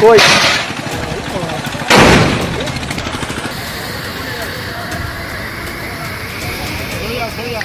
可以。可以啊，可以啊。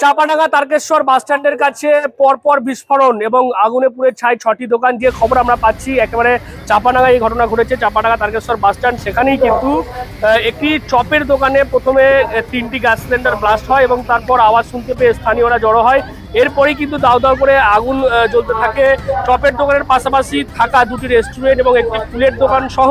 চাপাডাঙ্গা তারকেশ্বর বাস স্ট্যান্ডের কাছে পরপর বিস্ফোরণ এবং আগুনে পুড়ে ছাই ছটি দোকান যে খবর আমরা পাচ্ছি। একেবারে চাপাডাঙ্গা এই ঘটনা ঘটেছে, চাপাডাঙ্গা তারকেশ্বর বাস স্ট্যান্ড। সেখানেই কিন্তু একটি চপের দোকানে প্রথমে তিনটি গ্যাস সিলিন্ডার ব্লাস্ট হয় এবং তারপর আওয়াজ শুনতে পেয়ে স্থানীয়রা জড়ো হয়। এরপরেই কিন্তু দাও দাউ করে আগুন জ্বলতে থাকে। চপের দোকানের পাশাপাশি থাকা দুটি রেস্টুরেন্ট এবং একটি ফুলের দোকান সহ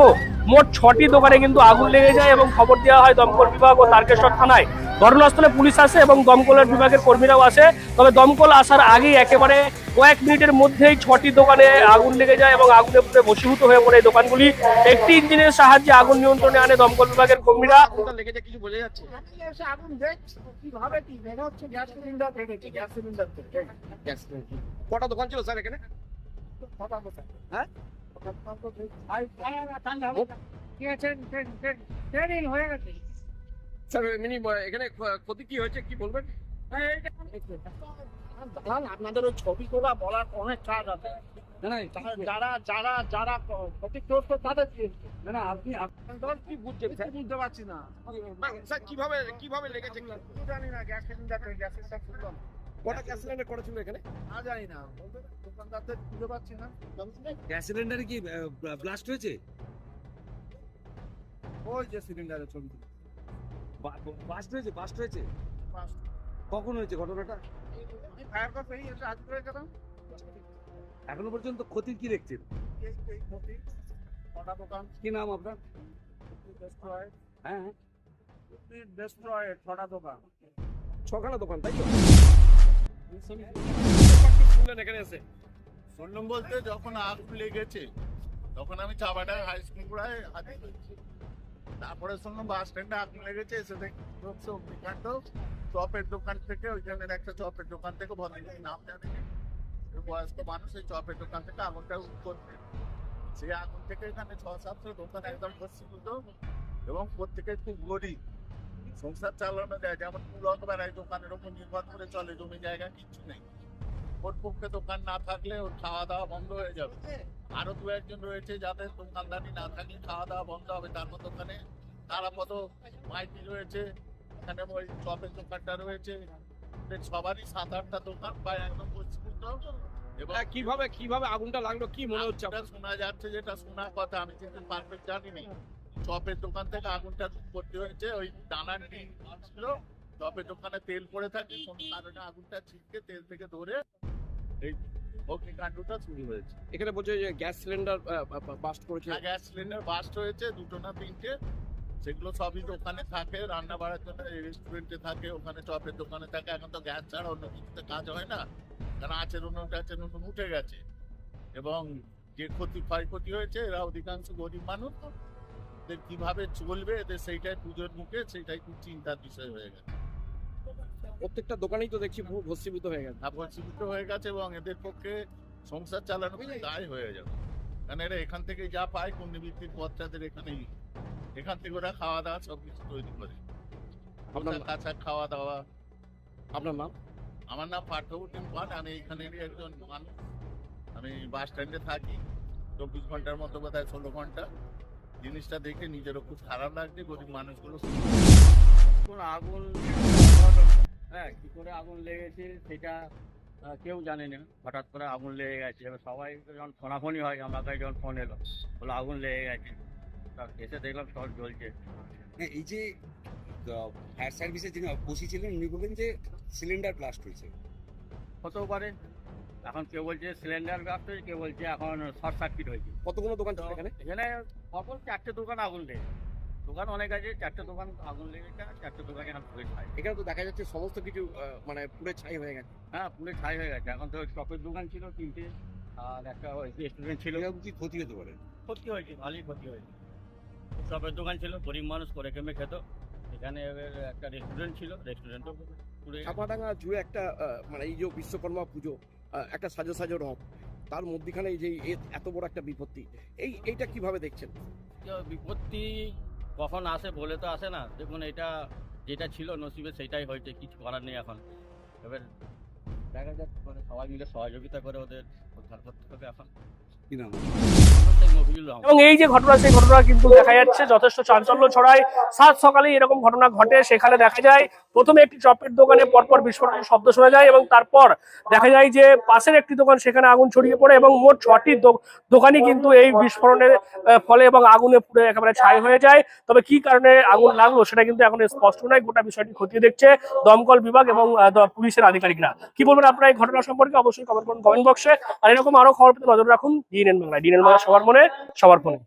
মোট ছটি দোকানে কিন্তু আগুন লেগে যায় এবং খবর দেওয়া হয় দমকল বিভাগ ও তারকেশ্বর থানায়। ঘটনাস্থলে পুলিশ আসে এবং দমকলের বিভাগের কর্মীরাও আসে। তবে দমকল আসার আগেই একেবারে কয়েক মিনিটের মধ্যেই ছটি দোকানে আগুন লেগে যায় এবং আগুনে পুড়ে বসীভূত হয়ে পড়ে এই দোকানগুলি। একটি ইঞ্জিনের সাহায্যে আগুন নিয়ন্ত্রণে আনে দমকল বিভাগের কর্মীরা। লেগেছে কিছু বোঝা যাচ্ছে? এসে আগুন দেখছি কীভাবে কি হচ্ছে গ্যাস সিলিন্ডার দেখেছি গ্যাস সিলিন্ডার থেকে গ্যাস কটা দোকান ছিল স্যার এখানে? হ্যাঁ? ট্রেনিং গেছে স্যার মিনি এখানে ক্ষতি কি হয়েছে কি বলবেন? দালাল আপনাদের ওই ছবি বলার অনেক কাজ আছে। যারা যারা যারা ক্ষতিগ্রস্ত তাদের না না আপনি আপনার কি বুঝতে পারছি না। স্যার কীভাবে কীভাবে লেগেছে? জানি না গ্যাস সিলিন্ডার গ্যাস সিলিন্ডার খুললাম কটা গ্যাস সিলিন্ডার করা ছিল এখানে? না জানি না। বলতে দোকানদারদের বুঝতে পারছি না। গ্যাস সিলিন্ডারে কি ব্লাস্ট হয়েছে? ওই যে সিলিন্ডারের ছবি। বাস্ট হয়েছে বাস্ট হয়েছে? কখন হয়েছে ঘটনাটা? ফায়ার কর পেয়ে এসে হাত করে গেলাম। এখনও পর্যন্ত ক্ষতির কি দেখছেন? ক্ষতি। কটা দোকান? কি নাম আপনার? হ্যাঁ হ্যাঁ। ডেস্ট্রয় ছটা দোকান। ছখানা দোকান তাই তো? শুনলেন এখানে এসে শুনলাম বলতে যখন আগুন লেগেছে, তখন আমি চাবাটা হাই স্কুল পড়ায় হাতে তারপরে শুনলাম বাস স্ট্যান্ডে আগুন লেগেছে, এসে দেখছি অগ্নিকাণ্ড চপের দোকান থেকে ওইখানের একটা চপের দোকান থেকে ভদ্রলোক নাম জানি। বয়স্ক মানুষ এই চপের দোকান থেকে আগুনটা করছে। সেই আগুন থেকে এখানে ছ সাতশো দোকান একদম ভস্মীভূত এবং প্রত্যেকে খুব গরিব। সংসার চালানো যায় যেমন মূলত বেড়ায় দোকানের উপর নির্ভর করে চলে জমি জায়গা কিচ্ছু নেই। ওর পক্ষে দোকান না থাকলে ওর খাওয়া দাওয়া বন্ধ হয়ে যাবে। আরও দু একজন রয়েছে যাদের দোকানদারি না থাকলে খাওয়া দাওয়া বন্ধ হবে। তার মতো ওখানে তারাপদ মাইতি রয়েছে এখানে ওই চপের দোকানটা রয়েছে। সবারই সাত আটটা দোকান প্রায় একদম পরিষ্কৃত। এবং হ্যাঁ, কীভাবে কীভাবে আগুনটা লাগল কি মনে হচ্ছে শোনা যাচ্ছে যেটা শোনা কথা আমি কিন্তু পারফেক্ট জানি না চপের দোকান থেকে আগুনটা করতে হয়েছে ওই দানার ডিম ছিল চপের দোকানে তেল পড়ে থাকে কোন কারণে আগুনটা ছিটকে তেল থেকে ধরে এই অগ্নিকাণ্ডটা শুরু হয়েছে। এখানে বলছে যে গ্যাস সিলিন্ডার বাস্ট করেছে। আর গ্যাস সিলিন্ডার বাস্ট হয়েছে দুটো না তিনটে। সেগুলো সবই দোকানে থাকে রান্না বাড়ার জন্য রেস্টুরেন্টে থাকে ওখানে চপের দোকানে থাকে। এখন তো গ্যাস ছাড়া অন্য কিছুতে কাজ হয় না। কারণ আচের উনুন টাচের উনুন উঠে গেছে। এবং যে ক্ষতি ক্ষয়ক্ষতি হয়েছে এরা অধিকাংশ গরিব মানুষ। এদের কীভাবে চলবে এদের সেইটাই পুজোর মুখে সেইটাই খুব চিন্তার বিষয় হয়ে গেছে। প্রত্যেকটা দোকানেই তো দেখছি ভস্মীভূত হয়ে গেছে। আবহাওয়া হয়ে গেছে এবং এদের পক্ষে সংসার চালানো খুব দায় হয়ে যাবে। কারণ এরা এখান থেকে যা পায় পুণ্যবৃত্তির পথটাদের এখানেই। এখান থেকে ওরা খাওয়া দাওয়া সব কিছু তৈরি করে। আপনার আশাক খাওয়া দাওয়া আপনার নাম? আমার নাম পার্থবর্তী পান আমি এখানেরই একজন মানুষ। আমি বাস স্ট্যান্ডে থাকি। চব্বিশ ঘণ্টার মতো বোধহয় ষোলো ঘণ্টা। জিনিসটা দেখে নিজেরও খুব খারাপ লাগছে গরিব মানুষগুলো। কোন আগুন হ্যাঁ কি করে আগুন লেগেছে সেটা কেউ জানে না। হঠাৎ করে আগুন লেগে গেছে। এবার সবাই তো যখন ফোনাফোনি হয় আমার কাছে যখন ফোন এলো বলে আগুন লেগে গেছে। তা এসে দেখলাম সব জ্বলছে। হ্যাঁ, এই যে ফায়ার সার্ভিসের যিনি বসি ছিলেন উনি বললেন যে সিলিন্ডার ব্লাস্ট হয়েছে। হতেও পারে। এখন কেউ বলছে সিলিন্ডার হয়েছে কেউ বলছে এখন শর্ট সার্কিট হয়েছে। কতগুলো দোকান ছিল এখানে এখানে কখন চারটে দোকান আগুন লেগে দোকান অনেক আছে চারটে দোকান আগুন লেগেছে চারটে দোকানে এখন পুড়ে ছাই। এখানে তো দেখা যাচ্ছে সমস্ত কিছু মানে পুরো ছাই হয়ে গেছে। হ্যাঁ পুড়ে ছাই হয়ে গেছে। এখন তো চপের দোকান ছিল তিনটে আর একটা রেস্টুরেন্ট ছিল। কি ক্ষতি হতে পারে? ক্ষতি হয়েছে ভালোই ক্ষতি হয়েছে। সবের দোকান ছিল গরিব মানুষ করে কেমে খেত? এখানে একটা রেস্টুরেন্ট ছিল রেস্টুরেন্টও। চাপাডাঙ্গা জুড়ে একটা মানে এই যে বিশ্বকর্মা পুজো একটা সাজো সাজো রথ তার মধ্যখানে যে এত বড় একটা বিপত্তি, এই, এইটা কীভাবে দেখছেন? বিপত্তি কখন আসে বলে তো আসে না। দেখুন, এটা যেটা ছিল নসিবে, সেটাই হয়েছে, কিছু করার নেই এখন। এবার দেখা যাক মানে সবাই মিলে সহযোগিতা করে ওদের উদ্ধার করতে হবে এখন এবং এই যে ঘটনা, সেই ঘটনা কিন্তু দেখা যাচ্ছে, যথেষ্ট চাঞ্চল্য ছড়ায়। সাত সকালে এরকম ঘটনা ঘটে, সেখানে দেখা যায়, প্রথমে একটি চপের দোকানে পরপর বিস্ফোরণের শব্দ শোনা যায় এবং তারপর দেখা যায় যে পাশের একটি দোকান, সেখানে আগুন ছড়িয়ে পড়ে এবং মোট ছটি দোকানই কিন্তু এই বিস্ফোরণের ফলে এবং আগুনে পুড়ে একেবারে ছাই হয়ে যায়। তবে কি কারণে আগুন লাগল, সেটা কিন্তু এখন স্পষ্ট নয়। গোটা বিষয়টি খতিয়ে দেখছে দমকল বিভাগ এবং পুলিশের আধিকারিকরা। কি বলবেন আপনার এই ঘটনা সম্পর্কে? অবশ্যই কমেন্ট করুন কমেন্ট বক্সে আর এরকম আরও খবর পেতে নজর রাখুন ডিএনএন বাংলায় ডিএনএন বাংলা সবার মনে সবার ফোনে।